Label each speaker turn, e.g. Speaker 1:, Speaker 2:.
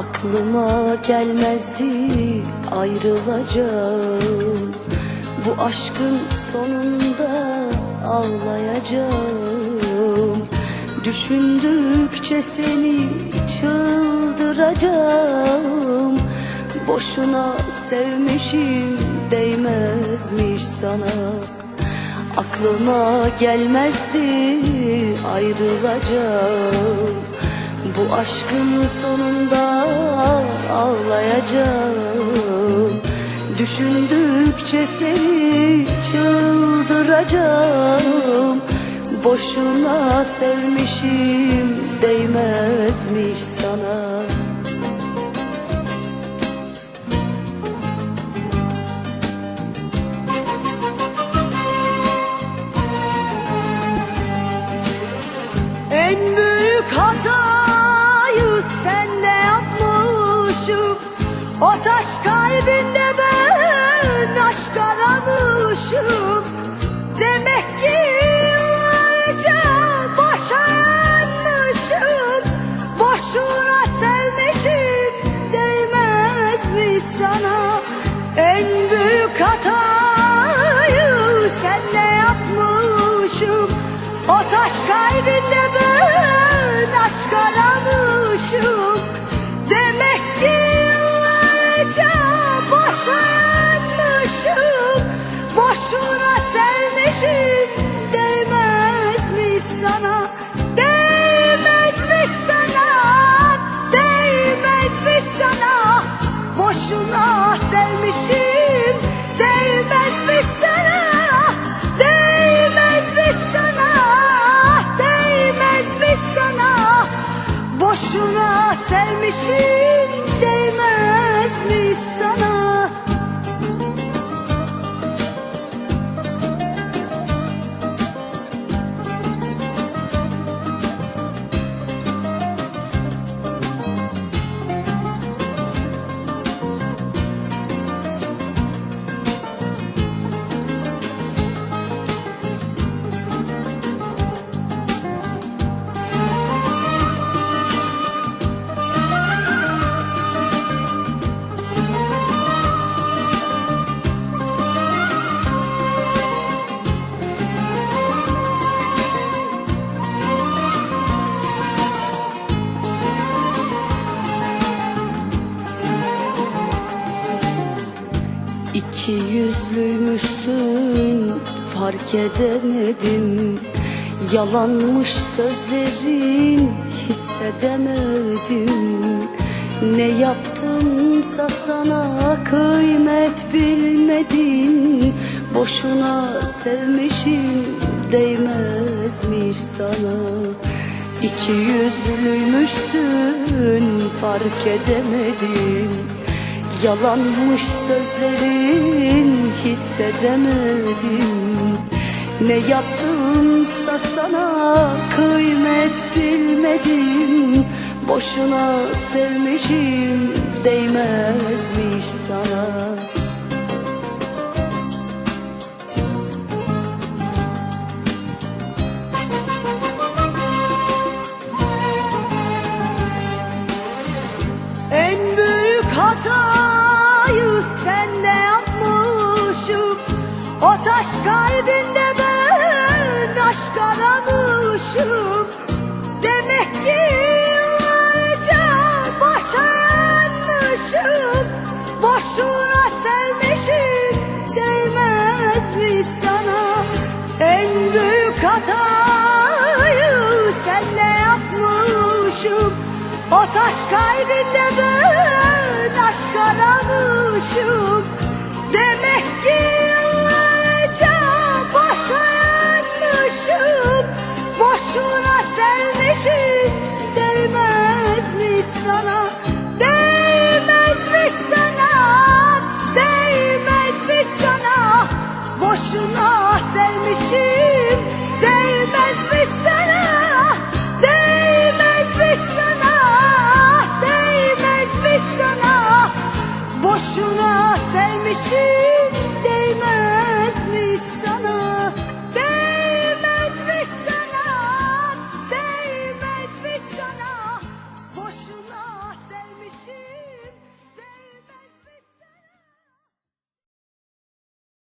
Speaker 1: Aklıma gelmezdi ayrılacağım. Bu aşkın sonunda ağlayacağım. Düşündükçe seni çıldıracağım. Boşuna sevmişim değmezmiş sana. Aklıma gelmezdi ayrılacağım Bu aşkın sonunda ağlayacağım. Düşündükçe seni çıldıracağım. Boşuna sevmişim değmezmiş sana O taş kalbinde ben aşk aramışım. Demek ki yıllarca boşa yanmışım Boşuna sevmişim değmezmiş sana? En büyük hatayı senle yapmışım. O taş kalbinde ben aşk aramışım yıllarca boşa yanmışım Boşuna sevmişim. Değmezmiş sana? Değmezmiş sana? Değmezmiş sana? Boşuna sevmişim. Değmezmiş sana? Değmezmiş sana? Değmezmiş sana? Boşuna sevmişim Değmezmiş sana yüzlüymüşsün fark edemedim. Yalanmış sözlerin hissedemedim. Ne yaptımsa sana kıymet bilmedin. Boşuna sevmişim değmezmiş sana. İki yüzlüymüşsün fark edemedim Yalanmış sözlerin hissedemedim. Ne yaptımsa sana kıymet bilmedim. Boşuna sevmişim değmezmiş sana O taş kalbinde ben aşk aramışım. Demek ki yıllarca boşa yanmışım Boşuna sevmişim değmezmiş sana. En büyük hatayı senle yapmışım. O taş kalbinde ben aşk aramışım. Demek ki yıllarca boşa yanmışım Boşuna sevmişim. Değmezmiş sana Değmezmiş sana Değmezmiş sana. Boşuna sevmişim Değmezmiş sana Değmezmiş sana Değmezmiş sana. Boşuna sevmişim